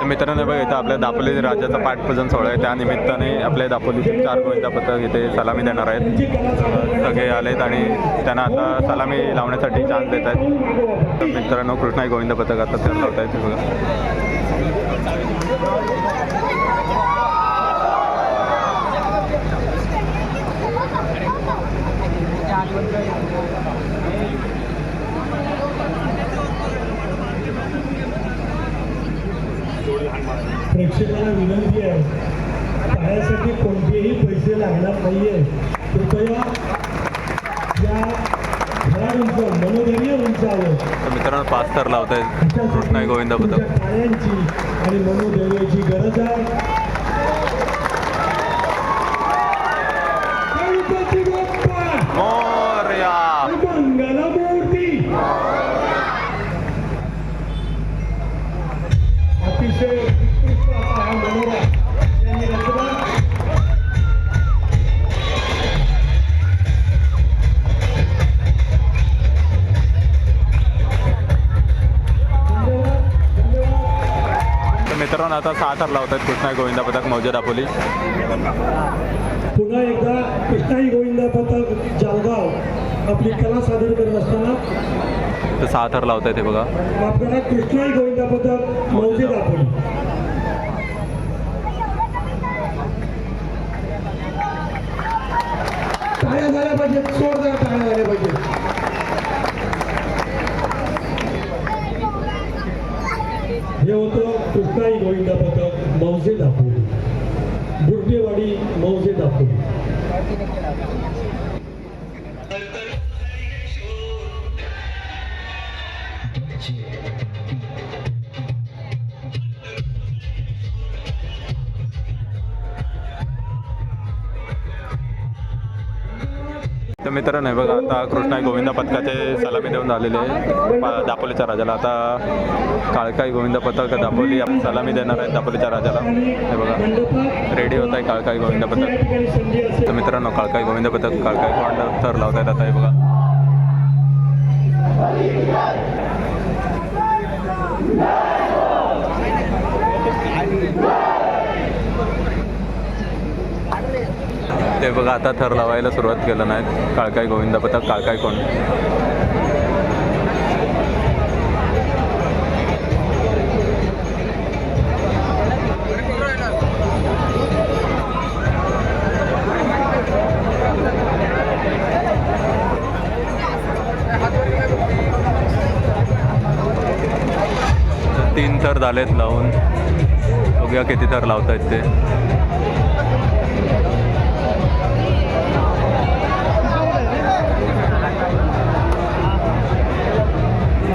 तर मित्रांनो बघा इथं आपल्या दापोली राजाचा पाठपूजन सोहळा आहे. त्या निमित्ताने आपल्या दापोलीचे चार गोविंदा पथक इथे सलामी देणार आहेत. सगळे आलेत आणि त्यांना आता सलामी लावण्यासाठी चान्स देत आहेत. मित्रांनो कृष्णाई गोविंद पथक आता तर लावत आहेत बघा. प्रेक्षकांना विनंती आहे. पायासाठी कोणतेही पैसे लागणार नाहीये. कृपया या खेळाडूंचं मनोधैर्य उंचावं. तर मित्रांनो पाच तर लावत आहेत कृष्णाई गोविंद पायांची आणि मनोधैर्याची गरज आहे. आता सहा तर लावत आहेत कृष्णाई गोविंद पथक मौजे दापोली पुन्हा एकदा कृष्णाई गोविंदा पथक जालगाव आपली कला सादर करत असताना. सहा तर लावत आहेत हे बघा. करा कृष्णाई गोविंदा पथक मौजे टाळ्या झाल्या पाहिजेत जोरदार टाळ्या झाल्या पाहिजेत हे होतं कृष्णाई गोविंदा पथक मौजे दाखवली बुर्डेवाडी मौजे दाखवली तर मित्रांनो हे बघा आता कृष्णाई गोविंद पथकाचे सलामी देऊन झालेले आहे. दापोलीच्या राजाला. आता काळकाई गोविंद पथक दापोली आपण सलामी देणार आहे दापोलीच्या राजाला. हे बघा रेडी होत आहे काळकाई गोविंद पथक. तर मित्रांनो काळकाई गोविंद पथक काळकाई कोंड तर लावता येत आता हे बघा. ते बघा आता थर लावायला सुरुवात केलं नाही. काळकाय गोविंद पथक काळकाय कोण? तीन थर झालेत लावून. बघूया किती थर लावतायत ते.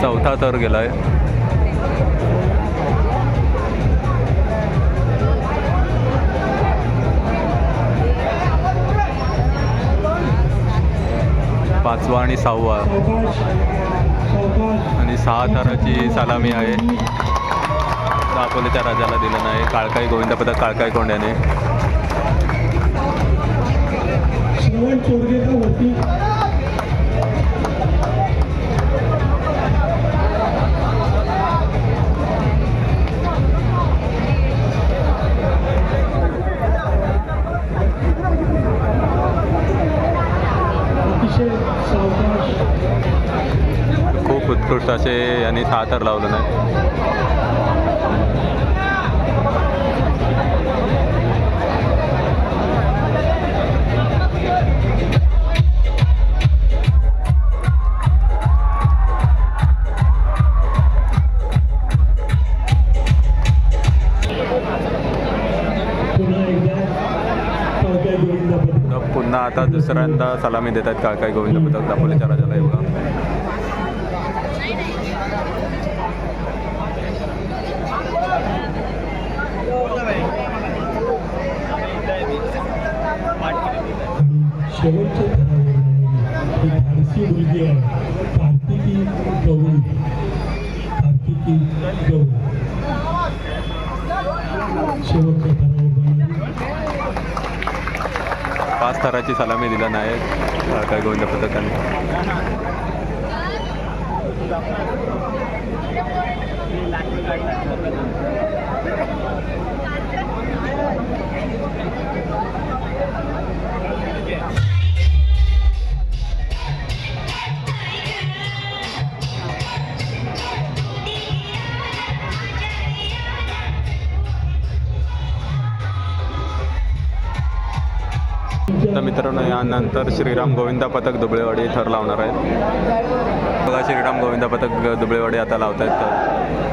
चौथा थर आहे पाचवा आणि सहावा. आणि सहा थराची सलामी आहे. दापोलीच्या राजाला दिलं नाही. काळकाई गोविंद पथक काळकाई कोंड्याने. उत्कृष्ट असे यांनी सहा लावलं नाही. पुन्हा तर पुन्हा आता दुसऱ्यांदा सलामी देत आहेत काय गोविंद पथक दापोलीच्या राजाला एवढा. शेवटच्या ही धाडसी मुलगी आहे कार्तिकी गौरी कार्तिकी गौरी शेवटच्या पाच थराची सलामी दिलं नाही काळकाई गोविंद पथकाने. नंतर श्रीराम गोविंदा पथक दुबळेवाडी थर लावणार आहेत. बघा श्रीराम गोविंदा पथक दुबळेवाडी आता लावत आहेत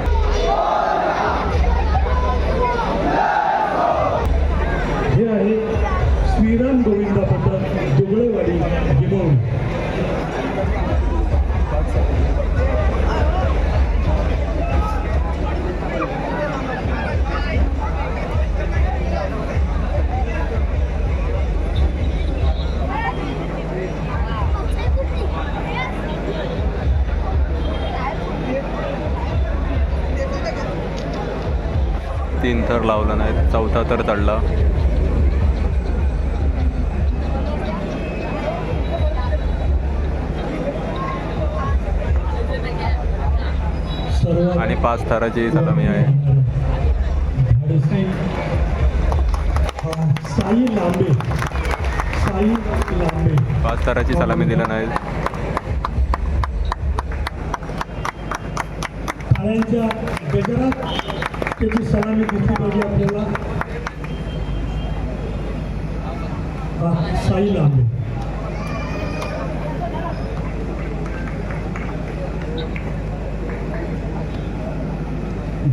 तीन थर लावला नाही चौथा थर चढला. आणि पाच थराची सलामी आहे. पाच थराची सलामी दिला नाही. गजरात त्याची सलामी घेतली पाहिजे आपल्याला? साई लांबे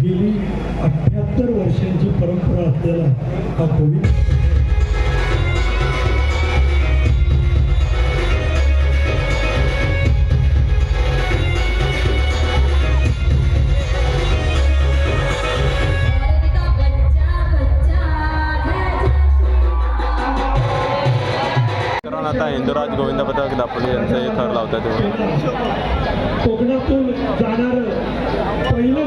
गेली अठ्याहत्तर वर्षांची परंपरा असलेला हा कोविड इंदुराज गोविंद पथक दापोली यांचं हे थर लावतात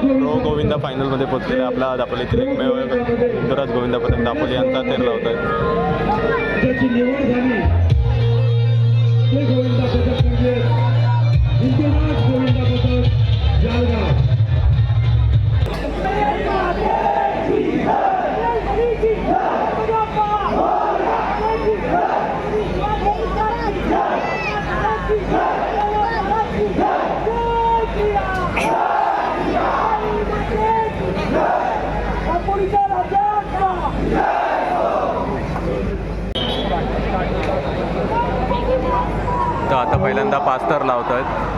प्रो गोविंद फायनलमध्ये पोहोचलेले आपला दापोलीतील एकमेव इंदुराज गोविंद पथक दापोली यांचा थर लावत तर आता पहिल्यांदा पाच तर लावत आहेत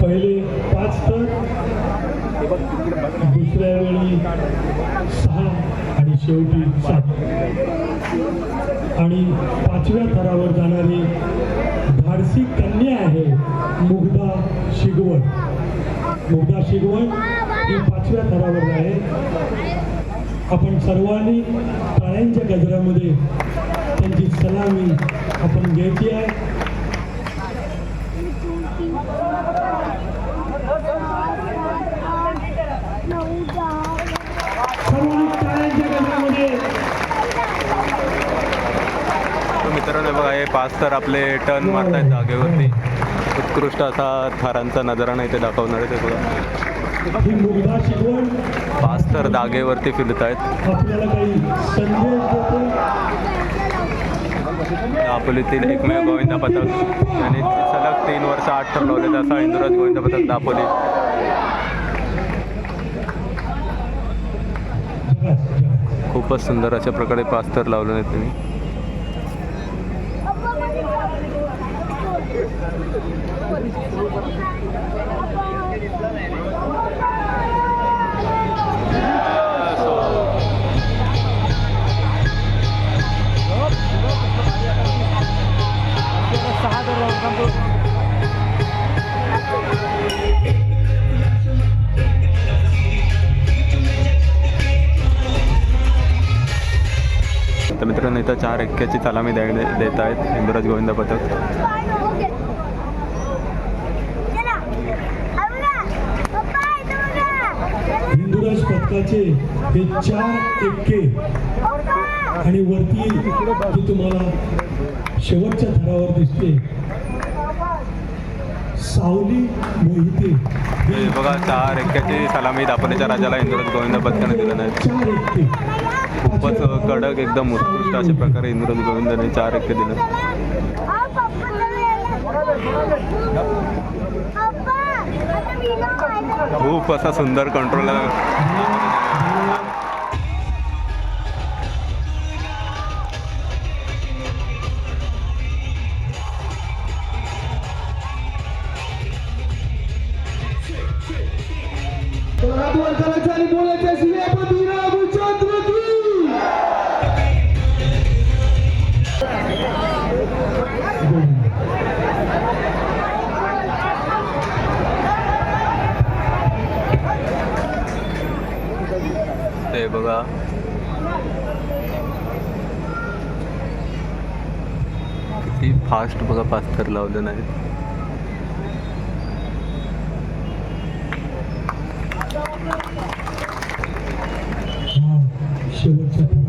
पहिले पाच तर दुसऱ्या वेळी सहा आणि शेवटी सात. आणि पाचव्या थरावर जाणारी धाडसी कन्या आहे मुग्धा शिगवण मुग्धा शिगवण ही पाचव्या थरावर आहे. आपण सर्वांनी टाळ्यांच्या गजरामध्ये त्यांची सलामी आपण घ्यायची आहे. सर्वांनी टाळ्यांच्या गजरामध्ये. तर मित्रांनो बघा हे पाच थर आपले टर्न मारत आहेत जागेवरती. उत्कृष्ट असा थरांचा नजारा इथे दाखवणार आहे ते बघा पाच तर दागेवरती फिरत आहेत. दापोलीतील एकमेव गोविंदा पथक. आणि सलग तीन वर्ष आठ ठरवले लावले असा इंदुराज गोविंदा पथक दापोली. खूपच सुंदर अशा प्रकारे पाच थर लावले तुम्ही तर मित्रांनो इथं चार एक्क्याची चालामी द्या देत आहेत. हिंदुराज गोविंद पथक. पथकाचे हे चार एक्के आणि वरती जी तुम्हाला शेवटच्या थरावर दिसते सावली मोहिते. बघा चार एक्क्याची सलामी दापोलीच्या राजाला इंदुराज गोविंदा पथकाने दिलं नाही. चार एक्के. खूपच कडक एकदम उत्कृष्ट अशा प्रकारे इंदुराज गोविंदाने चार एक्के दिलं. खूप असा सुंदर कंट्रोल बघा. किती फास्ट बघा पास्तर लावलं नाही. शेवटचा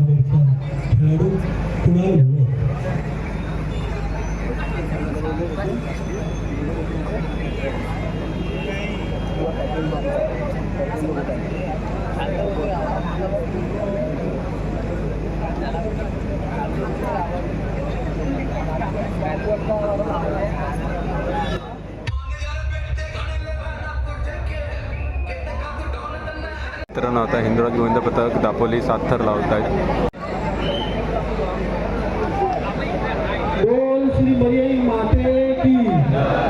मित्रांनो आता हिंदुराज गोविंद पथक दापोली सात थर लावत आहेत.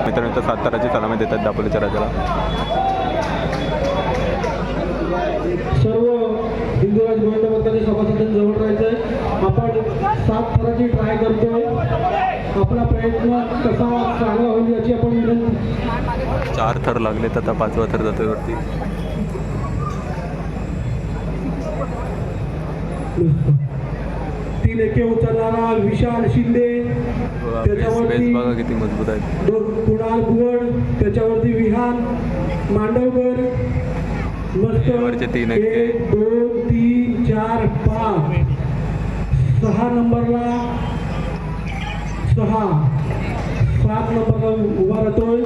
मित्रांनो इथं सात थराची सलामी देतात दापोलीच्या राजाला. सर्व हिंदुराज गोविंद पथकाच्या सभासदांनी जवळ आपण सात थराची ट्राय करतोय. आपला प्रयत्न कसा चांगला होईल याची आपण विनंती. चार थर लागलेत आता पाचवा थर जातोय वरती. तीन एके उचलणारा विशाल शिंदे. किती मजबूत दोन कुणाल बुवड त्याच्यावरती विहान मांडवकर. मस्त. तीन. एक दोन तीन चार पाच. सहा नंबरला सहा. सात नंबरला उभा राहतोय.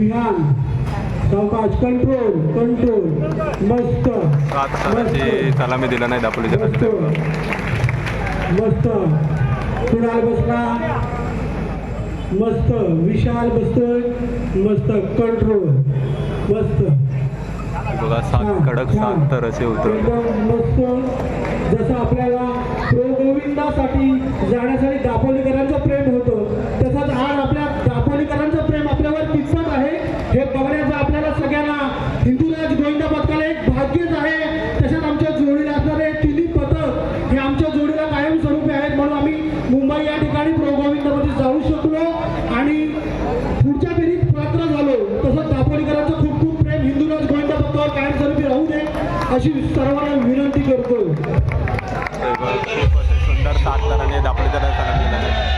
विहान. सावकाश कंट्रोल कंट्रोल मस्त सलामी दिला नाही दापोलीच्या मस्त. कुणाल बसला? मस्त. विशाल बसतोय. मस्त. कंट्रोल. मस्त. बघा सात कडक सात थर असे उतरवले मस्त. जसं आपल्याला प्रो गोविंदासाठी जाण्यासाठी दापोलीकरांचं प्रेम होतं तसंच आज आपल्या दापोलीकरांचं प्रेम आपल्यावर कितपत आहे हे बघण्याचं आपल्याला सगळ्यांना हिंदुराज गोविंदा पथकाला एक भाग्यच आहे तसेच आमच्या जोडीला असणारे तिन्ही पथक हे आमच्या जोडीला कायमस्वरूपी आहेत म्हणून आम्ही मुंबई या ठिकाणी प्रो गोविंदामध्ये जाऊ शकलो आणि पुढच्या पिढीत पात्र झालो तसंच दापोलीकरांचं खूप खूप प्रेम हिंदुराज गोविंदा पथकावर कायमस्वरूपी राहू दे अशी सर्वांना विनंती करतो ते बघा, खूप असे सुंदर सात थरांनी दापोलीच्या राजाला सलामी दिला आहे